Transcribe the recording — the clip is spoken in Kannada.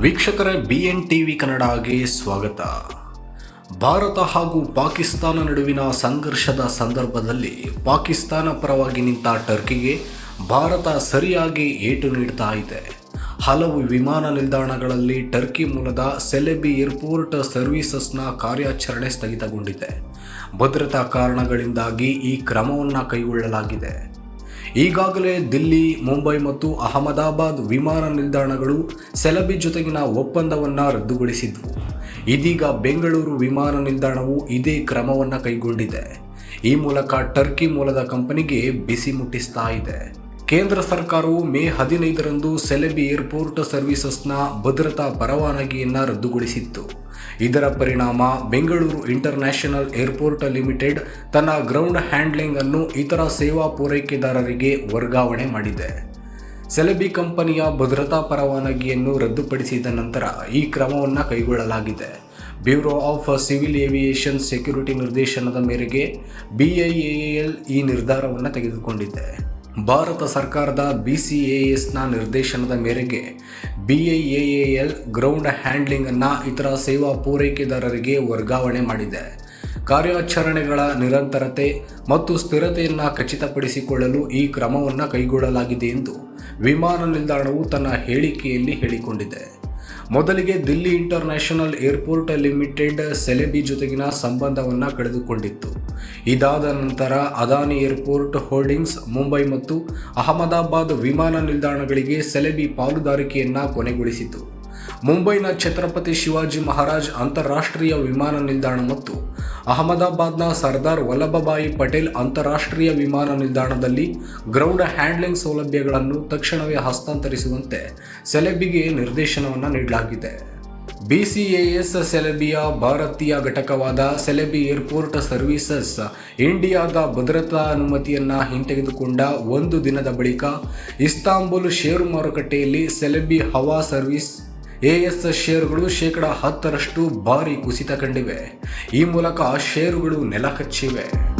ವೀಕ್ಷಕರೇ ಬಿ ಎನ್ ಟಿವಿ ಕನ್ನಡಗೆ ಸ್ವಾಗತ. ಭಾರತ ಹಾಗೂ ಪಾಕಿಸ್ತಾನ ನಡುವಿನ ಸಂಘರ್ಷದ ಸಂದರ್ಭದಲ್ಲಿ ಪಾಕಿಸ್ತಾನ ಪರವಾಗಿ ನಿಂತ ಟರ್ಕಿಗೆ ಭಾರತ ಸರಿಯಾಗಿ ಏಟು ನೀಡ್ತಾ ಇದೆ. ಹಲವು ವಿಮಾನ ನಿಲ್ದಾಣಗಳಲ್ಲಿ ಟರ್ಕಿ ಮೂಲದ ಸೆಲೆಬಿ ಏರ್ಪೋರ್ಟ್ ಸರ್ವೀಸಸ್ನ ಕಾರ್ಯಾಚರಣೆ ಸ್ಥಗಿತಗೊಂಡಿದೆ. ಭದ್ರತಾ ಕಾರಣಗಳಿಂದಾಗಿ ಈ ಕ್ರಮವನ್ನು ಕೈಗೊಳ್ಳಲಾಗಿದೆ. ಈಗಾಗಲೇ ದಿಲ್ಲಿ, ಮುಂಬೈ ಮತ್ತು ಅಹಮದಾಬಾದ್ ವಿಮಾನ ನಿಲ್ದಾಣಗಳು ಸೆಲಬಿ ಜೊತೆಗಿನ ಒಪ್ಪಂದವನ್ನು ರದ್ದುಗೊಳಿಸಿದ್ವು. ಇದೀಗ ಬೆಂಗಳೂರು ವಿಮಾನ ನಿಲ್ದಾಣವು ಇದೇ ಕ್ರಮವನ್ನು ಕೈಗೊಂಡಿದೆ. ಈ ಮೂಲಕ ಟರ್ಕಿ ಮೂಲದ ಕಂಪನಿಗೆ ಬಿಸಿ ಮುಟ್ಟಿಸ್ತಾ ಇದೆ. ಕೇಂದ್ರ ಸರ್ಕಾರವು ಮೇ ಹದಿನೈದರಂದು ಸೆಲೆಬಿ ಏರ್ಪೋರ್ಟ್ ಸರ್ವೀಸಸ್ನ ಭದ್ರತಾ ಪರವಾನಗಿಯನ್ನು ರದ್ದುಗೊಳಿಸಿತ್ತು. ಇದರ ಪರಿಣಾಮ ಬೆಂಗಳೂರು ಇಂಟರ್ನ್ಯಾಷನಲ್ ಏರ್ಪೋರ್ಟ್ ಲಿಮಿಟೆಡ್ ತನ್ನ ಗ್ರೌಂಡ್ ಹ್ಯಾಂಡ್ಲಿಂಗ್ ಅನ್ನು ಇತರ ಸೇವಾ ಪೂರೈಕೆದಾರರಿಗೆ ವರ್ಗಾವಣೆ ಮಾಡಿದೆ. ಸೆಲೆಬಿ ಕಂಪನಿಯ ಭದ್ರತಾ ಪರವಾನಗಿಯನ್ನು ರದ್ದುಪಡಿಸಿದ ನಂತರ ಈ ಕ್ರಮವನ್ನು ಕೈಗೊಳ್ಳಲಾಗಿದೆ. Bureau of civil aviation security ನಿರ್ದೇಶನದ ಮೇರೆಗೆ ಬಿಐಎಎಲ್ ಈ ನಿರ್ಧಾರವನ್ನು ತೆಗೆದುಕೊಂಡಿದೆ. ಭಾರತ ಸರ್ಕಾರದ ಬಿಸಿಎಎಸ್ನ ನಿರ್ದೇಶನದ ಮೇರೆಗೆ ಬಿಐಎಎಲ್ ಗ್ರೌಂಡ್ ಹ್ಯಾಂಡ್ಲಿಂಗನ್ನು ಇತರ ಸೇವಾ ಪೂರೈಕೆದಾರರಿಗೆ ವರ್ಗಾವಣೆ ಮಾಡಿದೆ. ಕಾರ್ಯಾಚರಣೆಗಳ ನಿರಂತರತೆ ಮತ್ತು ಸ್ಥಿರತೆಯನ್ನು ಖಚಿತಪಡಿಸಿಕೊಳ್ಳಲು ಈ ಕ್ರಮವನ್ನು ಕೈಗೊಳ್ಳಲಾಗಿದೆ ಎಂದು ವಿಮಾನ ನಿಲ್ದಾಣವು ತನ್ನ ಹೇಳಿಕೆಯಲ್ಲಿ ಹೇಳಿಕೊಂಡಿದೆ. ಮೊದಲಿಗೆ Delhi international airport limited Celebi ಜೊತೆಗಿನ ಸಂಬಂಧವನ್ನು ಕಳೆದುಕೊಂಡಿತ್ತು. ಇದಾದ ನಂತರ ಅದಾನಿ ಏರ್ಪೋರ್ಟ್ ಹೋಲ್ಡಿಂಗ್ಸ್ ಮುಂಬೈ ಮತ್ತು ಅಹಮದಾಬಾದ್ ವಿಮಾನ ನಿಲ್ದಾಣಗಳಿಗೆ ಸೆಲೆಬಿ ಪಾಲುದಾರಿಕೆಯನ್ನು ಕೊನೆಗೊಳಿಸಿತು. ಮುಂಬೈನ ಛತ್ರಪತಿ ಶಿವಾಜಿ ಮಹಾರಾಜ್ ಅಂತಾರಾಷ್ಟ್ರೀಯ ವಿಮಾನ ನಿಲ್ದಾಣ ಮತ್ತು ಅಹಮದಾಬಾದ್ನ ಸರ್ದಾರ್ ವಲ್ಲಭಭಾಯಿ ಪಟೇಲ್ ಅಂತಾರಾಷ್ಟ್ರೀಯ ವಿಮಾನ ನಿಲ್ದಾಣದಲ್ಲಿ ಗ್ರೌಂಡ್ ಹ್ಯಾಂಡ್ಲಿಂಗ್ ಸೌಲಭ್ಯಗಳನ್ನು ತಕ್ಷಣವೇ ಹಸ್ತಾಂತರಿಸುವಂತೆ ಸೆಲೆಬಿಗೆ ನಿರ್ದೇಶನವನ್ನು ನೀಡಲಾಗಿದೆ. ಬಿಸಿಎಎಸ್ ಸೆಲೆಬಿಯ ಭಾರತೀಯ ಘಟಕವಾದ ಸೆಲೆಬಿ ಏರ್ಪೋರ್ಟ್ ಸರ್ವೀಸಸ್ ಇಂಡಿಯಾದ ಭದ್ರತಾ ಅನುಮತಿಯನ್ನು ಹಿಂತೆಗೆದುಕೊಂಡ ಒಂದು ದಿನದ ಬಳಿಕ ಇಸ್ತಾಂಬುಲ್ ಷೇರು ಮಾರುಕಟ್ಟೆಯಲ್ಲಿ ಸೆಲೆಬಿ ಹವಾ ಸರ್ವಿಸ್ ಎಎಸ್ ಶೇರುಗಳು ಶೇಕಡ ಹತ್ತರಷ್ಟು ಭಾರಿ ಕುಸಿತ ಕಂಡಿವೆ. ಈ ಮೂಲಕ ಶೇರುಗಳು ನೆಲಕಚ್ಚಿವೆ.